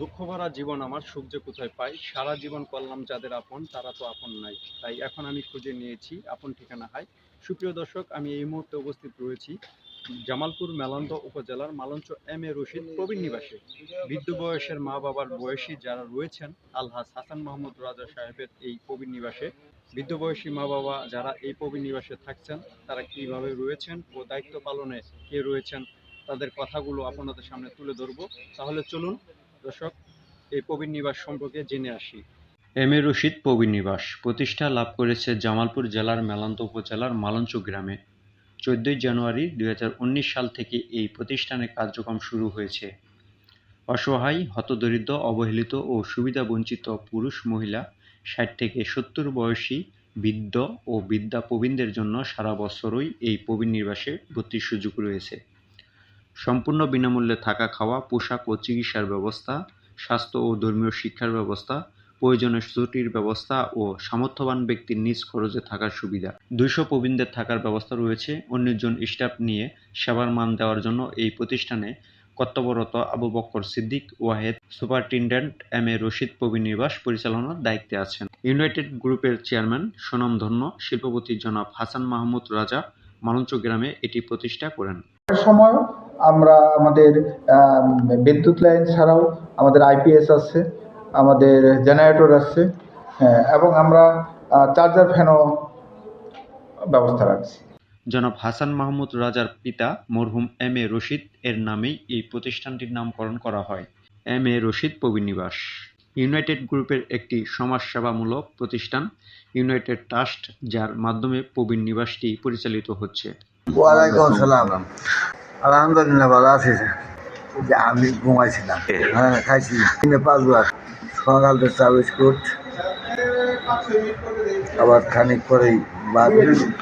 দুঃখ ভরা জীবন আমার, সুখ যে কোথায় পাই, সারা জীবন করলাম যাদের আপন, তারা তো আপন নাই। তাই এখন আমি খুঁজে নিয়েছি আপন ঠিকানা হাই। সুপ্রিয় দর্শক, আমি এই মুহূর্তে উপস্থিত রয়েছি জামালপুর মেলন্দ উপজেলার মালঞ্চ এম এ রশিদ প্রবীণ নিবাসে। বৃদ্ধ বয়সের মা বাবার বয়সী যারা রয়েছেন, আলহাজ হাসান মাহমুদ রাজা সাহেবের এই প্রবীণ নিবাসে। বৃদ্ধ বয়সী মা বাবা যারা এই প্রবীণ নিবাসে থাকছেন, তারা কীভাবে রয়েছেন ও দায়িত্ব পালনে কে রয়েছেন, তাদের কথাগুলো আপনাদের সামনে তুলে ধরবো। তাহলে চলুন দর্শক, এই প্রবীণ নিবাস সম্পর্কে জেনে আসি। এম এ রশিদ প্রবীণ নিবাস। প্রতিষ্ঠা লাভ করেছে জামালপুর জেলার মেলান্ত উপজেলার মালঞ্চ গ্রামে। চোদ্দই জানুয়ারি দুই সাল থেকে এই প্রতিষ্ঠানের কার্যক্রম শুরু হয়েছে। অসহায়, হতদরিদ্র, অবহেলিত ও সুবিধাবঞ্চিত পুরুষ, মহিলা, ষাট থেকে সত্তর বয়সী বৃদ্ধ ও বৃদ্ধা প্রবীণদের জন্য সারা বছরই এই প্রবীণ নিবাসে ভর্তির সুযোগ রয়েছে। সম্পূর্ণ বিনামূল্যে থাকা খাওয়া, পোশাক ও চিকিৎসার ব্যবস্থা, স্বাস্থ্য ও ধর্মীয় শিক্ষার ব্যবস্থা প্রয়োজনে ছুটির ব্যবস্থা ও সামর্থ্যবান ব্যক্তির নিজ খরচে থাকার সুবিধা। দুইশো প্রবীণদের থাকার ব্যবস্থা রয়েছে। অন্যজন স্টাফ নিয়ে সেবার মান দেওয়ার জন্য এই প্রতিষ্ঠানে কর্তব্যরত Abu Bakkar Siddique, Wahed superintendent M A Rashid প্রবীণ নিবাস পরিচালনার দায়িত্বে আছেন। ইউনাইটেড গ্রুপের চেয়ারম্যান সুনামধন্য শিল্পপতি জনাব হাসান মাহমুদ রাজা মালঞ্চ গ্রামে এটি প্রতিষ্ঠা করেন। সময় আমরা আমাদের বিদ্যুৎ লাইন ছাড়াও আমাদের আইপিএস আছে আমাদের জেনারেটর আছে হ্যাঁ, এবং আমরা চার্জার ফ্যানও ব্যবস্থা রাখছি। জনাব হাসান মাহমুদ রাজার পিতা মরহুম এম এ রশিদ এর নামেই এই প্রতিষ্ঠানটির নামকরণ করা হয়। এম এ রশিদ প্রবীণ নিবাস। ইউনাইটেড গ্রুপের একটি সমাজসেবামূলক প্রতিষ্ঠান ইউনাইটেড ট্রাস্ট যার মাধ্যমে প্রবীণ নিবাসটি পরিচালিত হচ্ছে। ওয়ালাইকুম আসসালাম। আলহামদুলিল্লাহ ভালো আছি যে আমি ঘুমাইছিলাম। হ্যাঁ খাইছি। তিনে পাঁচবার। সকালটা চা বিস্কুট আবার খানিক পরেই ভাত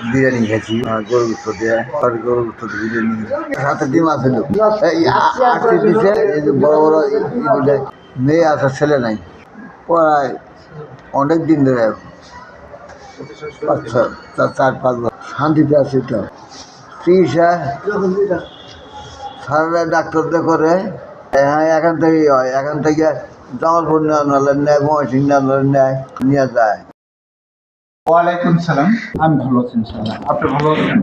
বিরিয়ানি খেয়েছি। গরু গুস্ত দিয়ে গরু গুস্ত বিরিয়ানি। সাথে ডিম আছিল এই আ- আটটি দিছে বড় বড় মেয়ে আছে ছেলে নাই। পড়ায় অনেক দিন ধরে। পাঁচ চার পাঁচ বার শান্তিতে আছে তো। চিকিৎসা সারা ডাক্তারদের করে হ্যাঁ এখান থেকেই হয়, এখান থেকে জামালপুর নাহলে নেয় মহাসিং নেওয়া নেয়, নিয়ে যায়। ওয়ালাইকুম সালাম। আমি ভালো আছি ইনশাআল্লাহ। আপনি ভালো আছেন?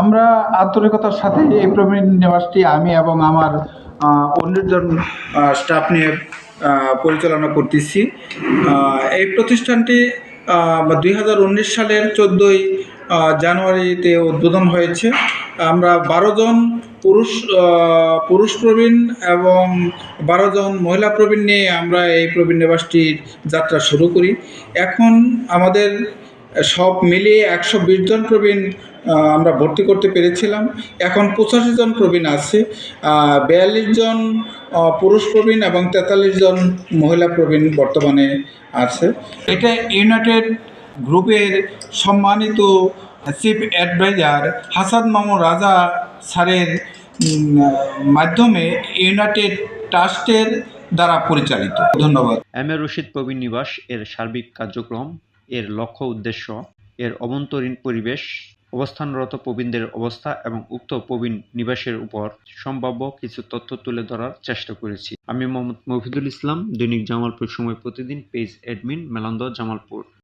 আমরা আন্তরিকতার সাথে এই প্রবীণ নিবাসটি, আমি এবং আমার অন্যজন স্টাফ নিয়ে পরিচালনা করতেছি। এই প্রতিষ্ঠানটি দুই হাজার উনিশ সালের চোদ্দোই জানুয়ারিতে উদ্বোধন হয়েছে। আমরা বারো জন পুরুষ পুরুষ প্রবীণ এবং বারো জন মহিলা প্রবীণ নিয়ে আমরা এই প্রবীণ নিবাসটির যাত্রা শুরু করি। এখন আমাদের সব মিলিয়ে একশো বিশ জন প্রবীণ আমরা ভর্তি করতে পেরেছিলাম। এখন পঁচাশি জন প্রবীণ আছে। বিয়াল্লিশ জন পুরুষ প্রবীণ এবং তেতাল্লিশ জন মহিলা প্রবীণ বর্তমানে আছে। এটা ইউনাইটেড গ্রুপের সম্মানিত চিফ অ্যাডভাইজার হাসান মামুন রাজা স্যারের মাধ্যমে ইউনাইটেড ট্রাস্টের দ্বারা পরিচালিত। ধন্যবাদ। এম এ রশিদ প্রবীণ নিবাস, এর সার্বিক কার্যক্রম, এর লক্ষ্য উদ্দেশ্য, এর অভ্যন্তরীণ পরিবেশ, অবস্থানরত প্রবীণদের অবস্থা এবং উক্ত প্রবীণ নিবাসের উপর সম্ভাব্য কিছু তথ্য তুলে ধরার চেষ্টা করেছি। আমি মোহাম্মদ মফিদুল ইসলাম, দৈনিক জামালপুর সময় প্রতিদিন, পেজ অ্যাডমিন, মেলান্দ, জামালপুর।